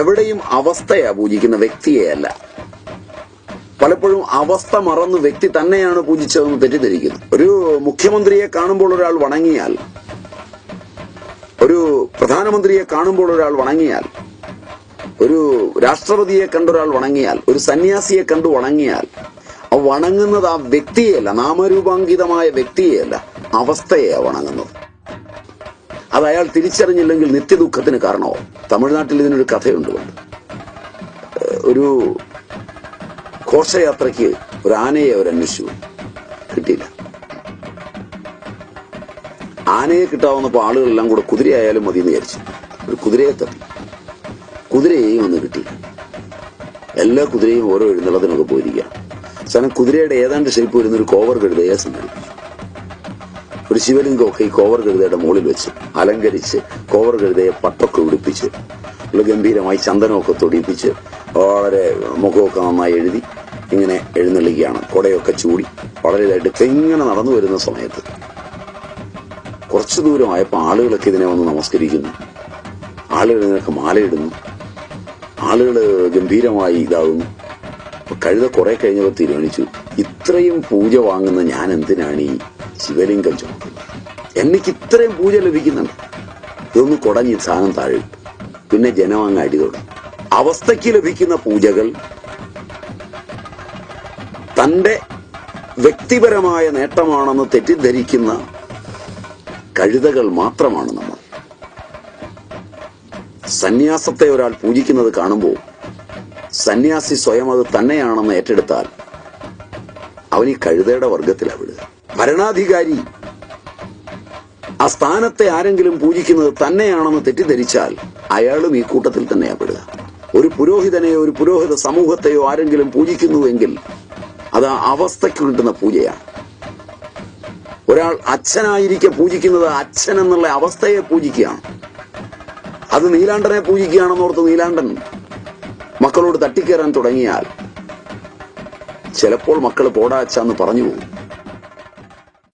എവിടെയും അവസ്ഥയാ പൂജിക്കുന്ന വ്യക്തിയെയല്ല പലപ്പോഴും അവസ്ഥ മറന്ന് വ്യക്തി തന്നെയാണ് പൂജിച്ചതെന്ന് തെറ്റിദ്ധരിക്കുന്നു. ഒരു മുഖ്യമന്ത്രിയെ കാണുമ്പോൾ ഒരാൾ വണങ്ങിയാൽ ഒരു പ്രധാനമന്ത്രിയെ കാണുമ്പോൾ ഒരാൾ വണങ്ങിയാൽ ഒരു രാഷ്ട്രപതിയെ കണ്ടൊരാൾ വണങ്ങിയാൽ ഒരു സന്യാസിയെ കണ്ടു വണങ്ങിയാൽ ആ വണങ്ങുന്നത് ആ വ്യക്തിയെയല്ല നാമരൂപാങ്കിതമായ വ്യക്തിയെയല്ല അവസ്ഥയെയാണ് വണങ്ങുന്നത്. അത് അയാൾ തിരിച്ചറിഞ്ഞില്ലെങ്കിൽ നിത്യദുഃഖത്തിന് കാരണമാവും തമിഴ്നാട്ടിൽ ഇതിനൊരു കഥയുണ്ട് ഒരു ഘോഷയാത്രയ്ക്ക് ഒരു ആനയെ അവർ അന്വേഷിച്ചു. കിട്ടിയില്ല. ആനയെ കിട്ടാവുന്നപ്പോൾ ആളുകളെല്ലാം കൂടെ കുതിരയായാലും മതി എന്ന് വിചാരിച്ചു. ഒരു കുതിരയെ തട്ടി. കുതിരയെയും ഒന്ന് കിട്ടിയില്ല. എല്ലാ കുതിരയും ഓരോ എഴുന്നള്ളത്തിനൊക്കെ പോയിരിക്കുക കാരണം കുതിരയുടെ ഏതാണ്ട് ഷേപ്പ് വരുന്ന ഒരു കോവർ കഴുതയെ സംഘടിപ്പിച്ചു ഒരു ശിവലിംഗമൊക്കെ ഈ കോവർ കഴുതയുടെ മുകളിൽ വെച്ച് അലങ്കരിച്ച് കോവർ കഴുതയെ പട്ടൊക്കെ ഉടുപ്പിച്ച് ഗംഭീരമായി ചന്ദനമൊക്കെ തൊടിപ്പിച്ച് വളരെ മുഖമൊക്കെ നന്നായി എഴുതി ഇങ്ങനെ എഴുന്നള്ളിക്കുകയാണ്. കുടയൊക്കെ ചൂടി വളരെ ഇതായിട്ട് ഇങ്ങനെ നടന്നു വരുന്ന സമയത്ത് കുറച്ചു ദൂരമായപ്പോൾ ആളുകളൊക്കെ ഇതിനെ വന്ന് നമസ്കരിക്കുന്നു. ആളുകൾ ഇതിനൊക്കെ മാലയിടുന്നു. ആളുകൾ ഗംഭീരമായി ഇതാകുന്നു. കഴുത കുറെ കഴിഞ്ഞപ്പോൾ തീരുമാനിച്ചു ഇത്രയും പൂജ വാങ്ങുന്ന ഞാൻ എന്തിനാണ് ഈ ശിവലിംഗം ചുമത്തി എനിക്ക് ഇത്രയും പൂജ ലഭിക്കുന്നുണ്ട്. ഇതൊന്ന് കുടഞ്ഞ് സാധനം താഴെ പിന്നെ ജനം അങ്ങ് അടി തുടങ്ങി അവസ്ഥയ്ക്ക് ലഭിക്കുന്ന പൂജകൾ തന്റെ വ്യക്തിപരമായ നേട്ടമാണെന്ന് തെറ്റിദ്ധരിക്കുന്ന കഴുതകൾ മാത്രമാണ് നമ്മൾ. സന്യാസത്തെ ഒരാൾ പൂജിക്കുന്നത് കാണുമ്പോൾ സന്യാസി സ്വയം അത് തന്നെയാണെന്ന് ഏറ്റെടുത്താൽ അവൻ ഈ കഴുതയുടെ വർഗത്തിലാണ് വിടുക ഭരണാധികാരി ആ സ്ഥാനത്തെ ആരെങ്കിലും പൂജിക്കുന്നത് തന്നെയാണെന്ന് തെറ്റിദ്ധരിച്ചാൽ അയാളും ഈ കൂട്ടത്തിൽ തന്നെയാണ് പെടുക. ഒരു പുരോഹിതനെയോ ഒരു പുരോഹിത സമൂഹത്തെയോ ആരെങ്കിലും പൂജിക്കുന്നുവെങ്കിൽ അത് അവസ്ഥയ്ക്ക് കിട്ടുന്ന പൂജയാണ് ഒരാൾ അച്ഛനായിരിക്കെ പൂജിക്കുന്നത് അച്ഛൻ എന്നുള്ള അവസ്ഥയെ പൂജിക്കുകയാണ് അത് നീലാണ്ടനെ പൂജിക്കുകയാണെന്നോർത്ത് നീലാണ്ടൻ മക്കളോട് തട്ടിക്കയറാൻ തുടങ്ങിയാൽ ചിലപ്പോൾ മക്കൾ പോടാച്ചാന്ന് പറഞ്ഞു പോകും.